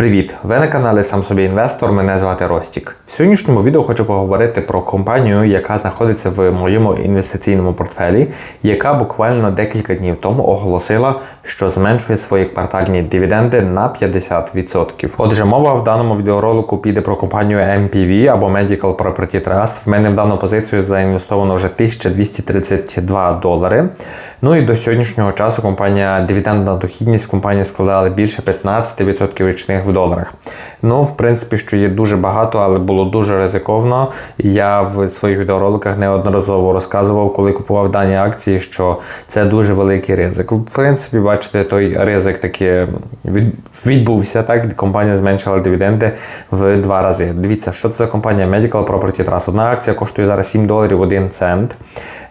Привіт! Ви на каналі Сам собі інвестор. Мене звати Ростік. В сьогоднішньому відео хочу поговорити про компанію, яка знаходиться в моєму інвестиційному портфелі, яка буквально декілька днів тому оголосила, що зменшує свої квартальні дивіденди на 50%. Отже, мова в даному відеоролику піде про компанію MPV або Medical Property Trust. В мене в дану позицію заінвестовано вже 1232 долари. Ну і до сьогоднішнього часу компанія дивідендна дохідність компанії складала більше 15% річних в доларах. Ну, в принципі, що є дуже багато, але було дуже ризиковно. Я в своїх відеороликах неодноразово розказував, коли купував дані акції, що це дуже великий ризик. В принципі, бачите, той ризик таки відбувся. Так, компанія зменшила дивіденди в два рази. Дивіться, що це за компанія Medical Property Trust. Одна акція коштує зараз 7 доларів 1 цент.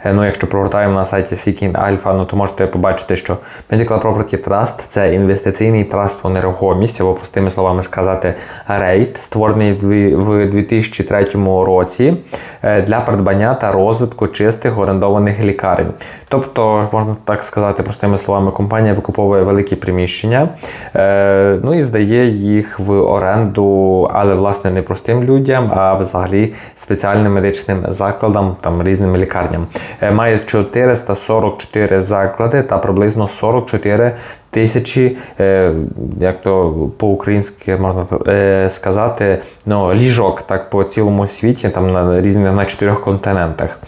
Е, Ну, якщо прогортаємо на сайті Seeking Alpha, ну то можете побачити, що Medical Property Trust це інвестиційний траст у нерухомість, або простими словами сказати, рейд, створений в 2003 році е, для придбання та розвитку чистих орендованих лікарень. Тобто, можна так сказати, простими словами, компанія викуповує великі приміщення, е, ну і здає їх в оренду, але власне не простим людям, а взагалі спеціальним медичним закладам, там різним лікарням. Е, Має 444 заклади та приблизно 44 тисячі, е, як то по-українськи можна е, сказати, ну, ліжок так по цілому світі, там на різних на чотирьох континентах.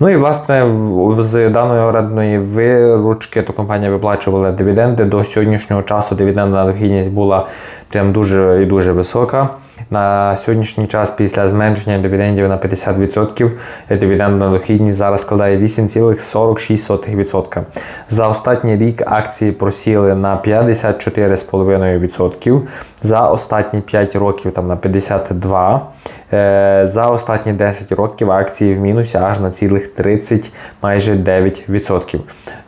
Ну і власне з даної орендної виручки то компанія виплачувала дивіденди. До сьогоднішнього часу дивідендна дохідність була прям дуже і дуже висока. На сьогоднішній час після зменшення дивідендів на 50% дивідендна дохідність зараз складає 8,46%. За останній рік акції просіли на 54,5%, за останні 5 років там на 52%. Е, За останні 10 років акції в мінусі аж на цілих 30, майже 9%.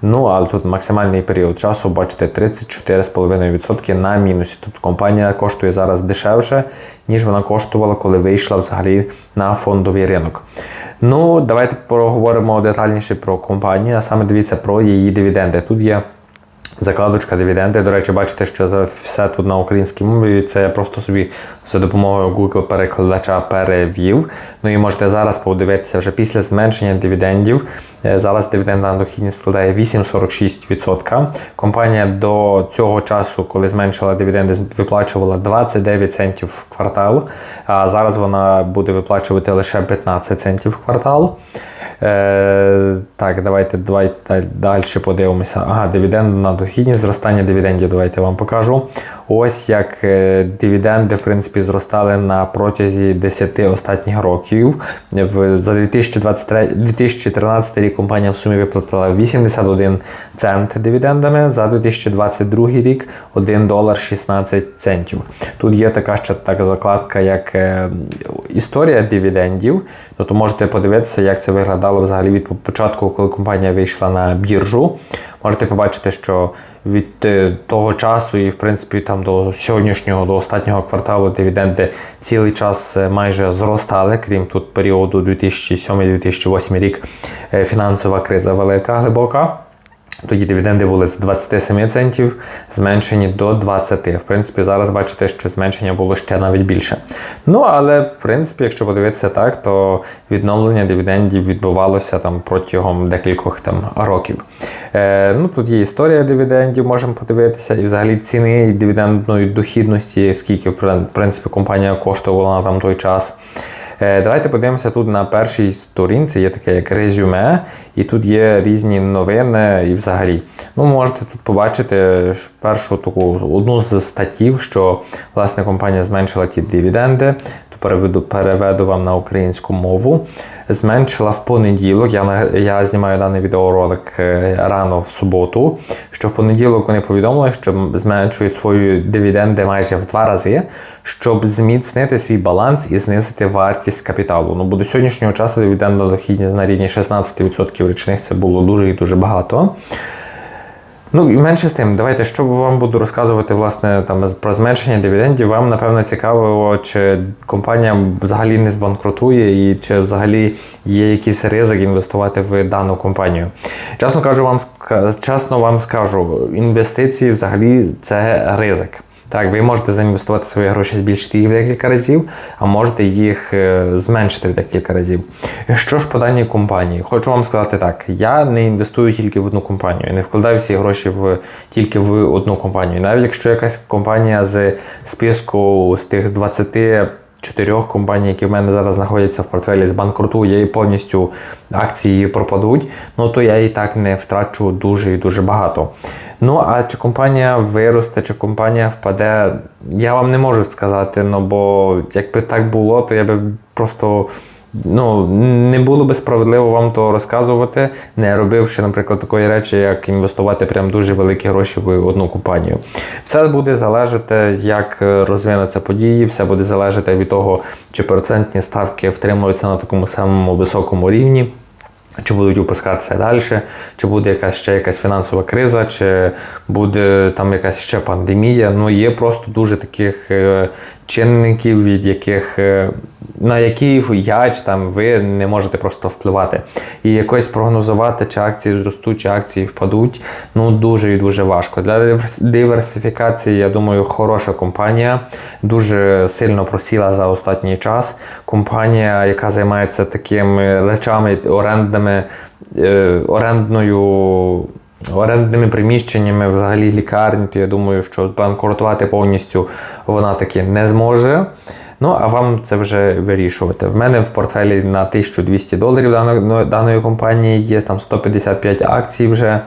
Ну, але тут максимальний період часу, бачите, 34,5% на мінусі. Тобто компанія коштує зараз дешевше, ніж вона коштувала, коли вийшла взагалі на фондовий ринок. Ну, давайте поговоримо детальніше про компанію, а саме дивіться про її дивіденди. Тут є Закладочка дивіденди. До речі, бачите, що за все тут на українській мові. Це я просто собі за допомогою Google перекладача перевів. Ну і можете зараз подивитися вже після зменшення дивідендів. е, Зараз дивідендна дохідність складає 8,46%. Компанія до цього часу, коли зменшила дивіденди, виплачувала 29 центів в квартал. А зараз вона буде виплачувати лише 15 центів в квартал. Е, так, давайте, давайте далі подивимося. Ага, дивідендна дохідність, зростання дивідендів. Давайте я вам покажу. Ось як е, дивіденди, в принципі, зростали на протязі 10 останніх років. За 2023, 2013 рік компанія в сумі виплатила 81 цент дивідендами, за 2022 рік 1 долар 16 центів. Тут є така ще така закладка, як е, історія дивідендів. Тобто можете подивитися, як це виглядало взагалі від початку, коли компанія вийшла на біржу. Можете побачити, що від е, того часу і в принципі там до сьогоднішнього, до останнього кварталу дивіденди цілий час е, майже зростали, крім тут періоду 2007-2008 рік е, фінансова криза велика, глибока. Тоді дивіденди були з 27 центів зменшені до 20. В принципі, зараз бачите, що зменшення було ще навіть більше. Ну, але в принципі, якщо подивитися так, то відновлення дивідендів відбувалося там протягом декількох там років. Е, ну, тут є історія дивідендів, можемо подивитися, і взагалі ціни дивідендної дохідності, скільки в принципі компанія коштувала на там той час. Е, Давайте подивимося тут на першій сторінці, є таке як резюме, і тут є різні новини і взагалі. Ну, можете тут побачити першу таку одну з статтів, що власне компанія зменшила ті дивіденди. Переведу, переведу вам на українську мову. Зменшила в понеділок. Я, я знімаю даний відеоролик е, рано в суботу. Що в понеділок вони повідомили, що зменшують свої дивіденди майже в два рази, щоб зміцнити свій баланс і знизити вартість капіталу. Ну бо до сьогоднішнього часу дивідендна дохідність на рівні 16% річних це було дуже і дуже багато. Ну і менше з тим, давайте що вам буду розказувати власне там про зменшення дивідендів. Вам напевно цікаво, чи компанія взагалі не збанкрутує, і чи взагалі є якийсь ризик інвестувати в дану компанію. Чесно кажу, вам чесно вам скажу, інвестиції взагалі це ризик. Так, ви можете заінвестувати свої гроші, збільшити їх в декілька разів, а можете їх е, зменшити в декілька разів. Що ж по даній компанії? Хочу вам сказати так: я не інвестую тільки в одну компанію, я не вкладаю всі гроші в тільки в одну компанію. Навіть якщо якась компанія з списку з тих 20 чотирьох компаній, які в мене зараз знаходяться в портфелі з банкрутує і повністю акції пропадуть, ну то я і так не втрачу дуже і дуже багато. Ну а чи компанія виросте, чи компанія впаде, я вам не можу сказати, ну бо якби так було, то я би просто. Ну, не було би справедливо вам то розказувати, не робивши, наприклад, такої речі, як інвестувати прям дуже великі гроші в одну компанію. Все буде залежати, як розвинуться події, все буде залежати від того, чи процентні ставки втримуються на такому самому високому рівні. Чи будуть опускатися далі, чи буде якась ще якась фінансова криза, чи буде там якась ще пандемія. Ну є просто дуже таких е, чинників, від яких е, на які я чи там ви не можете просто впливати. І якось прогнозувати, чи акції зростуть, чи акції впадуть, ну дуже і дуже важко. Для диверсифікації, я думаю, хороша компанія, дуже сильно просіла за останній час. Компанія, яка займається такими речами, орендами, е, орендною. Орендними приміщеннями, взагалі лікарні, то я думаю, що банкрутувати повністю вона таки не зможе. Ну, а вам це вже вирішувати. В мене в портфелі на 1200 доларів даної, даної компанії є там 155 акцій вже.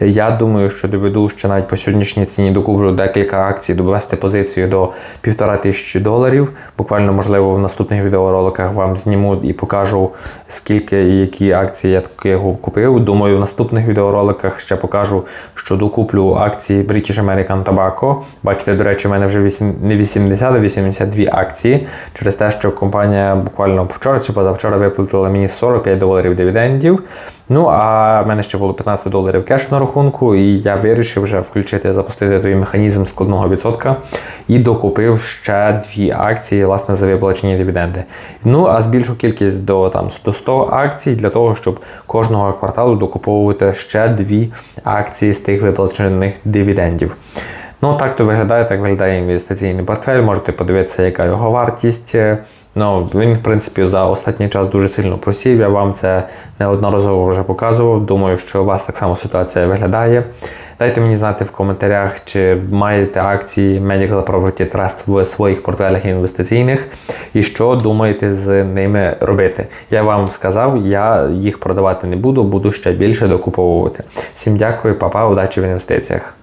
Я думаю, що доведу, що навіть по сьогоднішній ціні докуплю декілька акцій, довести позицію до 1500 доларів. Буквально, можливо, в наступних відеороликах вам зніму і покажу, скільки і які акції я такого купив. Думаю, в наступних відеороликах ще покажу, що докуплю акції British American Tobacco. Бачите, до речі, у мене вже 8, не 80, а 82 акції. Через те, що компанія буквально вчора чи позавчора виплатила мені 45 доларів дивідендів. Ну, а в мене ще було 15 доларів кеш на рахунку, і я вирішив вже включити, запустити той механізм складного відсотка і докупив ще дві акції, власне, за виплачені дивіденди. Ну, а збільшу кількість до там, до 100 акцій для того, щоб кожного кварталу докуповувати ще дві акції з тих виплачених дивідендів. Ну, так то виглядає, так виглядає інвестиційний портфель. Можете подивитися, яка його вартість. Ну, він, в принципі, за останній час дуже сильно просів. Я вам це неодноразово вже показував. Думаю, що у вас так само ситуація виглядає. Дайте мені знати в коментарях, чи маєте акції Medical Property Trust в своїх портфелях інвестиційних і що думаєте з ними робити. Я вам сказав, я їх продавати не буду, буду ще більше докуповувати. Всім дякую, папа, удачі в інвестиціях.